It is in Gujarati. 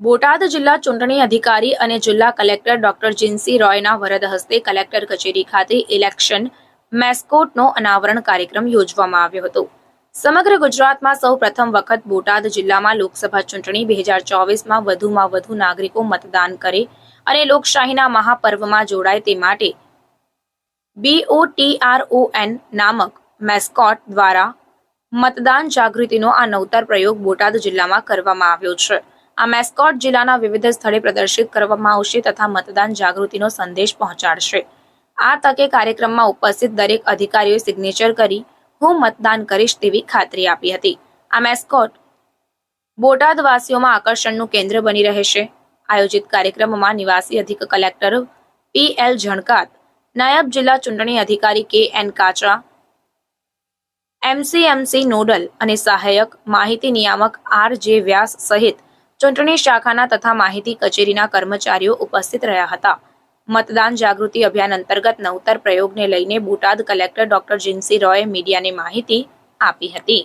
બોટાદ બોટાદ જિલ્લા ચૂંટણી અધિકારી અને જિલ્લા કલેક્ટર ડોક્ટર જીન્સી રોયના વરદ હસ્તે કલેક્ટર કચેરી ખાતે ઇલેક્શન મેસ્કોટનો અનાવરણ કાર્યક્રમ યોજવામાં આવ્યો હતો. સમગ્ર ગુજરાતમાં સૌ પ્રથમ વખત બોટાદ જિલ્લામાં લોકસભા ચૂંટણી બે હજાર ચોવીસમાં વધુમાં વધુ નાગરિકો મતદાન કરે અને લોકશાહીના મહાપર્વમાં જોડાય તે માટે બીઓટીઆરઓએન નામક મેસ્કોટ દ્વારા મતદાન જાગૃતિનો આ નવતર પ્રયોગ બોટાદ જિલ્લામાં કરવામાં આવ્યો છે. આ મેસ્કોટ જિલ્લાના વિવિધ સ્થળે પ્રદર્શિત કરવામાં આવશે તથા મતદાન જાગૃતિનો સંદેશ પહોંચાડશે. આ તકે કાર્યક્રમમાં ઉપસ્થિત દરેક અધિકારીઓએ સિગ્નેચર કરી, હું મતદાન કરીશ તેવી ખાતરી આપી હતી. આ મેસ્કોટ બોટાદવાસીઓમાં આકર્ષણનું કેન્દ્ર બની રહેશે. આયોજિત કાર્યક્રમમાં નિવાસી અધિક કલેક્ટર પી એલ ઝણકાત નાયબ જિલ્લા ચૂંટણી અધિકારી કે એન કાચરા, એમસીએમસી નોડલ અને સહાયક, માહિતી નિયામક આર જે વ્યાસ સહિત ચૂંટણી શાખાના તથા માહિતી કચેરીના કર્મચારીઓ ઉપસ્થિત રહ્યા હતા. મતદાન જાગૃતિ અભિયાન અંતર્ગત નવતર પ્રયોગને લઈને બોટાદ કલેક્ટર ડોક્ટર જીનસી રોયે મીડિયાને માહિતી આપી હતી.